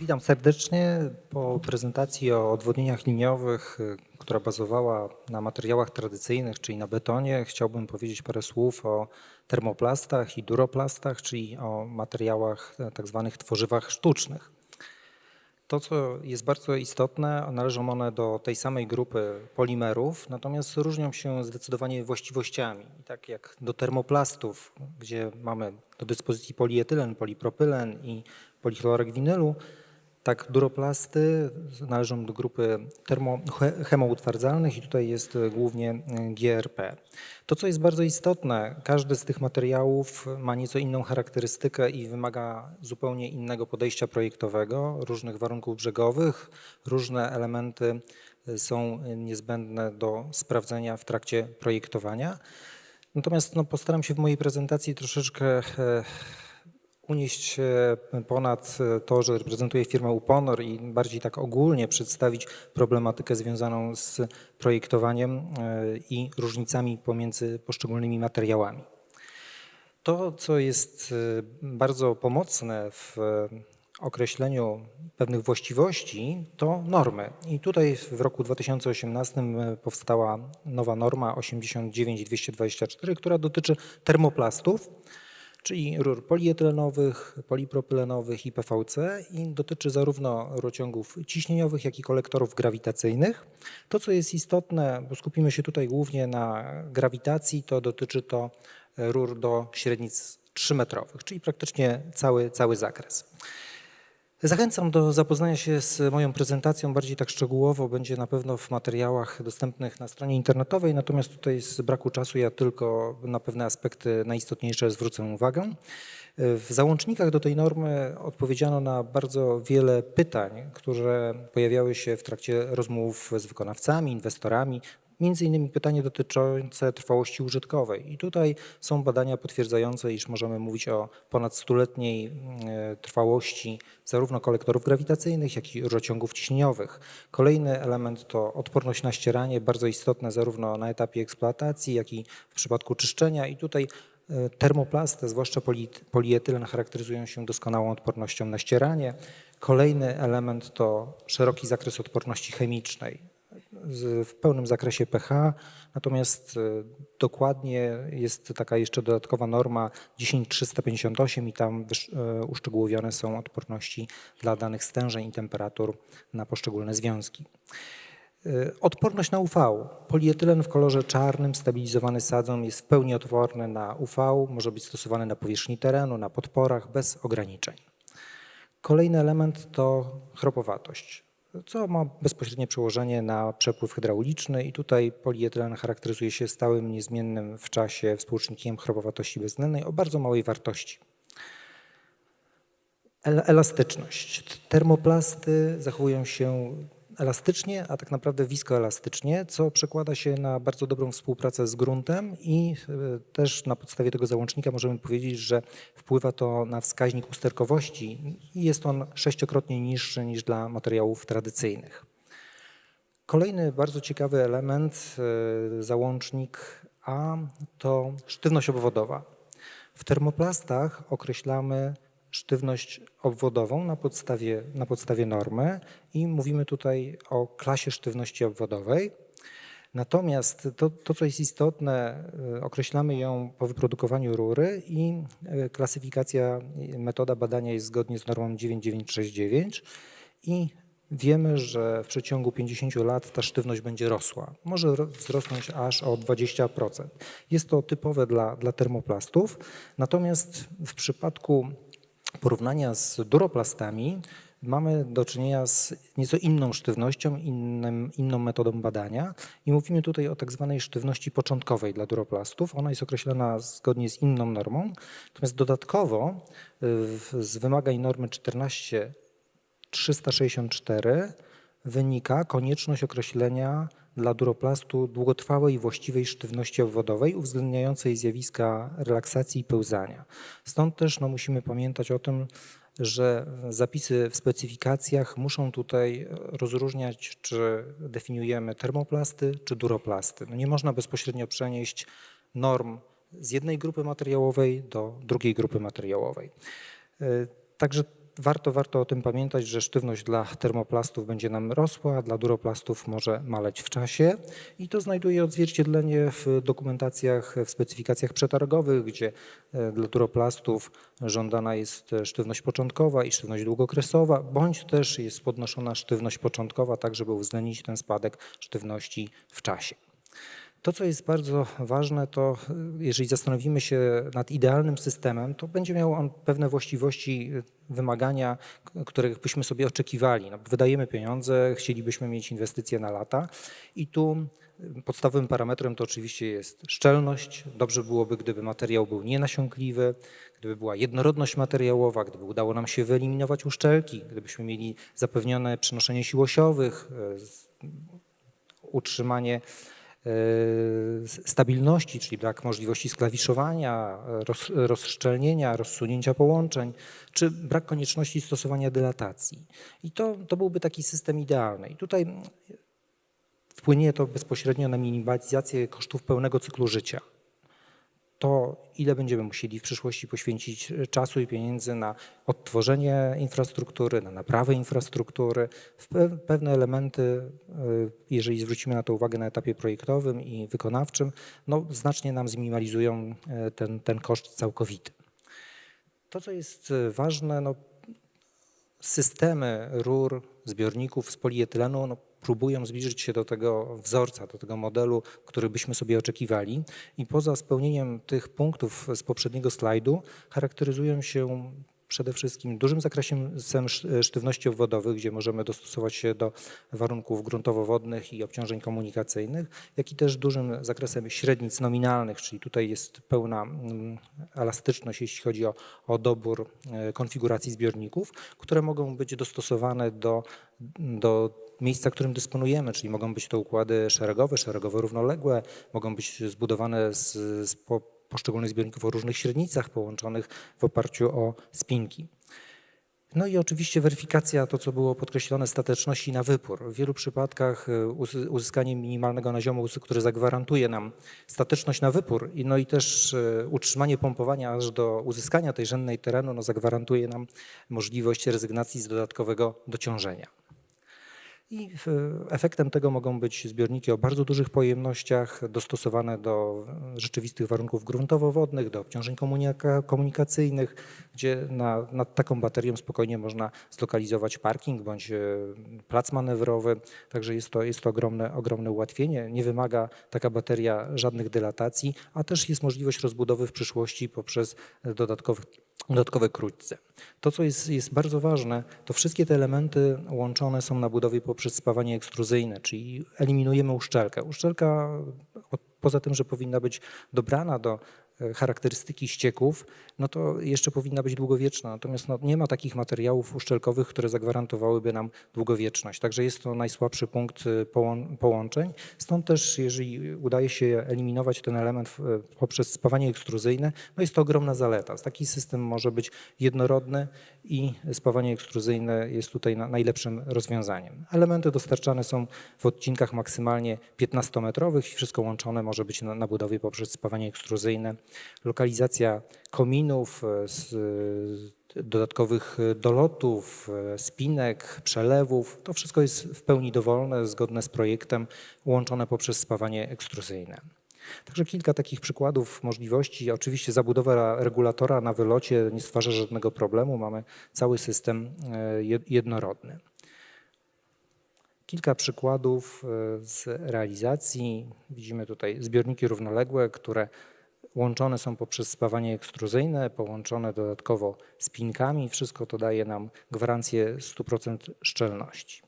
Witam serdecznie. Po prezentacji o odwodnieniach liniowych, y, która bazowała na materiałach tradycyjnych, czyli na betonie, chciałbym powiedzieć parę słów o termoplastach i duroplastach, czyli o materiałach e, tak zwanych tworzywach sztucznych. To, co jest bardzo istotne, należą one do tej samej grupy polimerów, natomiast różnią się zdecydowanie właściwościami. I tak jak do termoplastów, gdzie mamy do dyspozycji polietylen, polipropylen i polichlorek winylu, tak duroplasty należą do grupy termo, he- chemoutwardzalnych i tutaj jest e, głównie e, GRP. To, co jest bardzo istotne, każdy z tych materiałów ma nieco inną charakterystykę i wymaga zupełnie innego podejścia projektowego, różnych warunków brzegowych, różne elementy e, są niezbędne do sprawdzenia w trakcie projektowania. Natomiast no, postaram się w mojej prezentacji troszeczkę unieść się ponad to, że reprezentuję firmę Uponor i bardziej tak ogólnie przedstawić problematykę związaną z projektowaniem e, i różnicami pomiędzy poszczególnymi materiałami. To, co jest e, bardzo pomocne w określeniu pewnych właściwości, to normy. I tutaj w roku 2018 powstała nowa norma 89224, która dotyczy termoplastów czyli rur polietylenowych, polipropylenowych i PVC i dotyczy zarówno rurociągów ciśnieniowych, jak i kolektorów grawitacyjnych. To, co jest istotne, bo skupimy się tutaj głównie na grawitacji, to dotyczy to rur do średnic 3-metrowych, czyli praktycznie cały, cały zakres. Zachęcam do zapoznania się z moją prezentacją bardziej tak szczegółowo. Będzie na pewno w materiałach dostępnych na stronie internetowej, natomiast tutaj z braku czasu ja tylko na pewne aspekty najistotniejsze zwrócę uwagę. W załącznikach do tej normy odpowiedziano na bardzo wiele pytań, które pojawiały się w trakcie rozmów z wykonawcami, inwestorami, Między innymi pytanie dotyczące trwałości użytkowej. I tutaj są badania potwierdzające, iż możemy mówić o ponad stuletniej e, trwałości zarówno kolektorów grawitacyjnych, jak i rurociągów ciśnieniowych. Kolejny element to odporność na ścieranie, bardzo istotne zarówno na etapie eksploatacji, jak i w przypadku czyszczenia. I tutaj e, termoplasty, zwłaszcza poli, polietylen, charakteryzują się doskonałą odpornością na ścieranie. Kolejny element to szeroki zakres odporności chemicznej w pełnym zakresie pH, natomiast e, dokładnie jest taka jeszcze dodatkowa norma 10358 i tam e, uszczegółowione są odporności dla danych stężeń i temperatur na poszczególne związki. E, Odporność na UV. Polietylen w kolorze czarnym, stabilizowany sadzą, jest w pełni odporny na UV, może być stosowany na powierzchni terenu, na podporach bez ograniczeń. Kolejny element to chropowatość, co ma bezpośrednie przełożenie na przepływ hydrauliczny i tutaj polietylen charakteryzuje się stałym, niezmiennym w czasie współczynnikiem chropowatości bezwzględnej o bardzo małej wartości. El- Elastyczność. Termoplasty zachowują się elastycznie, a tak naprawdę wiskoelastycznie, co przekłada się na bardzo dobrą współpracę z gruntem i e, też na podstawie tego załącznika możemy powiedzieć, że wpływa to na wskaźnik usterkowości i jest on sześciokrotnie niższy niż dla materiałów tradycyjnych. Kolejny bardzo ciekawy element, e, załącznik A, to sztywność obwodowa. W termoplastach określamy sztywność obwodową na podstawie, na podstawie normy i mówimy tutaj o klasie sztywności obwodowej. Natomiast to, to, co jest istotne, y, określamy ją po wyprodukowaniu rury i y, klasyfikacja, y, metoda badania jest zgodnie z normą 9969 i wiemy, że w przeciągu 50 lat ta sztywność będzie rosła. Może ro- wzrosnąć aż o 20%. Jest to typowe dla, dla termoplastów, natomiast w przypadku porównania z duroplastami mamy do czynienia z nieco inną sztywnością, innym, inną metodą badania i mówimy tutaj o tak zwanej sztywności początkowej dla duroplastów. Ona jest określona zgodnie z inną normą, natomiast dodatkowo y, z wymagań normy 14364 wynika konieczność określenia dla duroplastu długotrwałej i właściwej sztywności obwodowej uwzględniającej zjawiska relaksacji i pełzania. Stąd też no, musimy pamiętać o tym, że zapisy w specyfikacjach muszą tutaj rozróżniać, czy definiujemy termoplasty, czy duroplasty. No nie można bezpośrednio przenieść norm z jednej grupy materiałowej do drugiej grupy materiałowej. Y, Także warto, warto o tym pamiętać, że sztywność dla termoplastów będzie nam rosła, dla duroplastów może maleć w czasie i to znajduje odzwierciedlenie w dokumentacjach, w specyfikacjach przetargowych, gdzie e, dla duroplastów żądana jest sztywność początkowa i sztywność długokresowa, bądź też jest podnoszona sztywność początkowa, tak żeby uwzględnić ten spadek sztywności w czasie. To, co jest bardzo ważne, to y, jeżeli zastanowimy się nad idealnym systemem, to będzie miał on pewne właściwości, y, wymagania, których byśmy sobie oczekiwali. No, wydajemy pieniądze, chcielibyśmy mieć inwestycje na lata i tu y, podstawowym parametrem to oczywiście jest szczelność. Dobrze byłoby, gdyby materiał był nienasiąkliwy, gdyby była jednorodność materiałowa, gdyby udało nam się wyeliminować uszczelki, gdybyśmy mieli zapewnione przenoszenie sił osiowych, utrzymanie stabilności, czyli brak możliwości sklawiszowania, roz, rozszczelnienia, rozsunięcia połączeń, czy brak konieczności stosowania dylatacji. I to, to byłby taki system idealny. I tutaj wpłynie to bezpośrednio na minimalizację kosztów pełnego cyklu życia. To, ile będziemy musieli w przyszłości poświęcić czasu i pieniędzy na odtworzenie infrastruktury, na naprawę infrastruktury, pewne elementy, y, jeżeli zwrócimy na to uwagę na etapie projektowym i wykonawczym, no, znacznie nam zminimalizują e, ten, ten koszt całkowity. To, co jest e, ważne, no, systemy rur, zbiorników z polietylenu no, próbują zbliżyć się do tego wzorca, do tego modelu, który byśmy sobie oczekiwali. I poza spełnieniem tych punktów z poprzedniego slajdu charakteryzują się przede wszystkim dużym zakresem sz- sztywności obwodowych, gdzie możemy dostosować się do warunków gruntowo-wodnych i obciążeń komunikacyjnych, jak i też dużym zakresem średnic nominalnych, czyli tutaj jest pełna mm, elastyczność, jeśli chodzi o, o dobór e, konfiguracji zbiorników, które mogą być dostosowane do, do miejsca, którym dysponujemy, czyli mogą być to układy szeregowe, szeregowo równoległe, mogą być zbudowane z, z po, poszczególnych zbiorników o różnych średnicach połączonych w oparciu o spinki. No i oczywiście weryfikacja, to co było podkreślone, stateczności na wypór. W wielu przypadkach e, uzys- uzyskanie minimalnego naziomu, który zagwarantuje nam stateczność na wypór, i no i też e, utrzymanie pompowania aż do uzyskania tej rzędnej terenu, no zagwarantuje nam możliwość rezygnacji z dodatkowego dociążenia. I e, efektem tego mogą być zbiorniki o bardzo dużych pojemnościach, dostosowane do e, rzeczywistych warunków gruntowo-wodnych, do obciążeń komunika- komunikacyjnych, gdzie na, nad taką baterią spokojnie można zlokalizować parking bądź e, plac manewrowy. Także jest to, jest to ogromne, ogromne ułatwienie. Nie wymaga taka bateria żadnych dylatacji, a też jest możliwość rozbudowy w przyszłości poprzez dodatkowe, dodatkowe krótce. To, co jest, jest bardzo ważne, to wszystkie te elementy łączone są na budowie poprzez spawanie ekstruzyjne, czyli eliminujemy uszczelkę. Uszczelka, poza tym, że powinna być dobrana do charakterystyki ścieków, no to jeszcze powinna być długowieczna. Natomiast no, nie ma takich materiałów uszczelkowych, które zagwarantowałyby nam długowieczność. Także jest to najsłabszy punkt połą- połączeń. Stąd też, jeżeli udaje się eliminować ten element e, poprzez spawanie ekstruzyjne, no jest to ogromna zaleta. Taki system może być jednorodny i spawanie ekstruzyjne jest tutaj na- najlepszym rozwiązaniem. Elementy dostarczane są w odcinkach maksymalnie 15-metrowych i wszystko łączone może być na, na budowie poprzez spawanie ekstruzyjne. Lokalizacja kominów, e, e, dodatkowych e, dolotów, spinek, przelewów, to wszystko jest w pełni dowolne, zgodne z projektem, łączone poprzez spawanie ekstruzyjne. Także kilka takich przykładów możliwości. Oczywiście zabudowa regulatora na wylocie nie stwarza żadnego problemu. Mamy cały system jed- jednorodny. Kilka przykładów z realizacji. Widzimy tutaj zbiorniki równoległe, które łączone są poprzez spawanie ekstruzyjne, połączone dodatkowo spinkami. Wszystko to daje nam gwarancję 100% szczelności.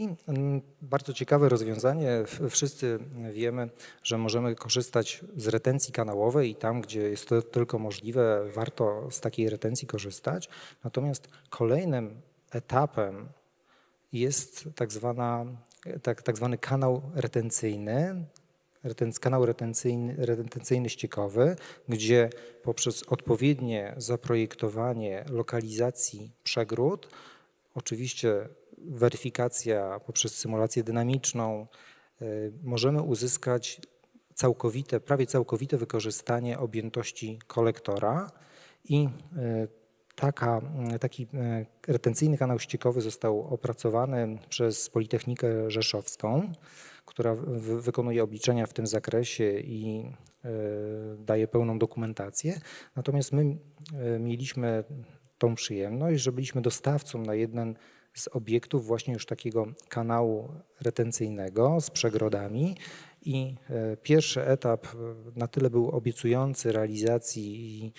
I mm, bardzo ciekawe rozwiązanie. Wszyscy wiemy, że możemy korzystać z retencji kanałowej i tam, gdzie jest to tylko możliwe, warto z takiej retencji korzystać. Natomiast kolejnym etapem jest tak, zwana, tak, tak zwany kanał retencyjny, reten, kanał retencyjny, retencyjny ściekowy, gdzie poprzez odpowiednie zaprojektowanie lokalizacji przegród, oczywiście weryfikacja poprzez symulację dynamiczną, y, możemy uzyskać całkowite, prawie całkowite wykorzystanie objętości kolektora i e, taka, taki e, retencyjny kanał ściekowy został opracowany przez Politechnikę Rzeszowską, która wy- wykonuje obliczenia w tym zakresie i e, daje pełną dokumentację. Natomiast my e, mieliśmy tą przyjemność, że byliśmy dostawcą na jeden z obiektów właśnie już takiego kanału retencyjnego z przegrodami i pierwszy etap na tyle był obiecujący realizacji i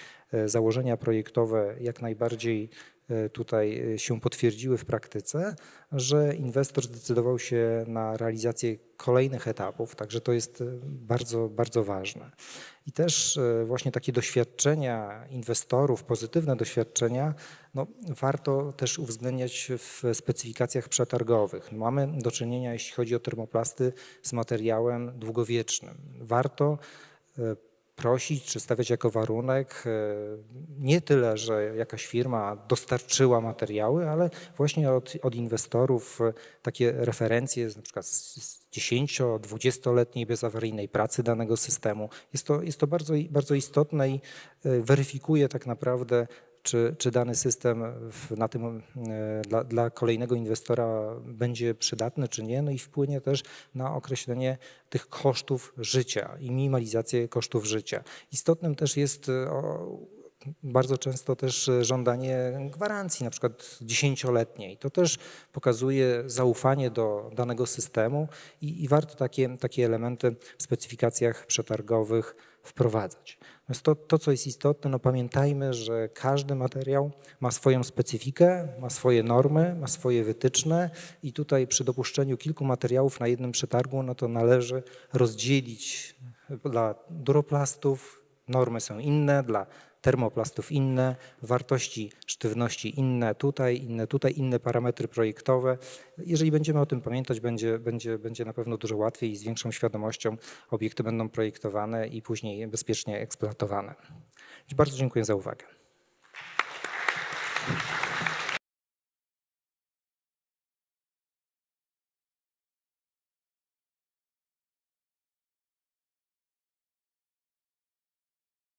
założenia projektowe jak najbardziej e, tutaj e, się potwierdziły w praktyce, że inwestor zdecydował się na realizację kolejnych etapów, także to jest e, bardzo, bardzo ważne. I też e, właśnie takie doświadczenia inwestorów, pozytywne doświadczenia, no, warto też uwzględniać w specyfikacjach przetargowych. Mamy do czynienia, jeśli chodzi o termoplasty, z materiałem długowiecznym. Warto e, prosić czy stawiać jako warunek e, nie tyle, że jakaś firma dostarczyła materiały, ale właśnie od, od inwestorów e, takie referencje, na przykład z z 10-20-letniej bezawaryjnej pracy danego systemu. Jest to, jest to bardzo, bardzo istotne i e, weryfikuje tak naprawdę, czy, czy dany system w, na tym, e, dla, dla kolejnego inwestora będzie przydatny, czy nie, no i wpłynie też na określenie tych kosztów życia i minimalizację kosztów życia. Istotnym też jest e, o, bardzo często też e, żądanie gwarancji, na przykład dziesięcioletniej. To też pokazuje zaufanie do danego systemu i, i warto takie, takie elementy w specyfikacjach przetargowych wprowadzać. Natomiast to, to, co jest istotne, no pamiętajmy, że każdy materiał ma swoją specyfikę, ma swoje normy, ma swoje wytyczne i tutaj przy dopuszczeniu kilku materiałów na jednym przetargu, no to należy rozdzielić dla duroplastów normy są inne, dla termoplastów inne, wartości sztywności inne tutaj, inne tutaj, inne parametry projektowe. Jeżeli będziemy o tym pamiętać, będzie, będzie, będzie na pewno dużo łatwiej i z większą świadomością obiekty będą projektowane i później bezpiecznie eksploatowane. Bardzo dziękuję za uwagę.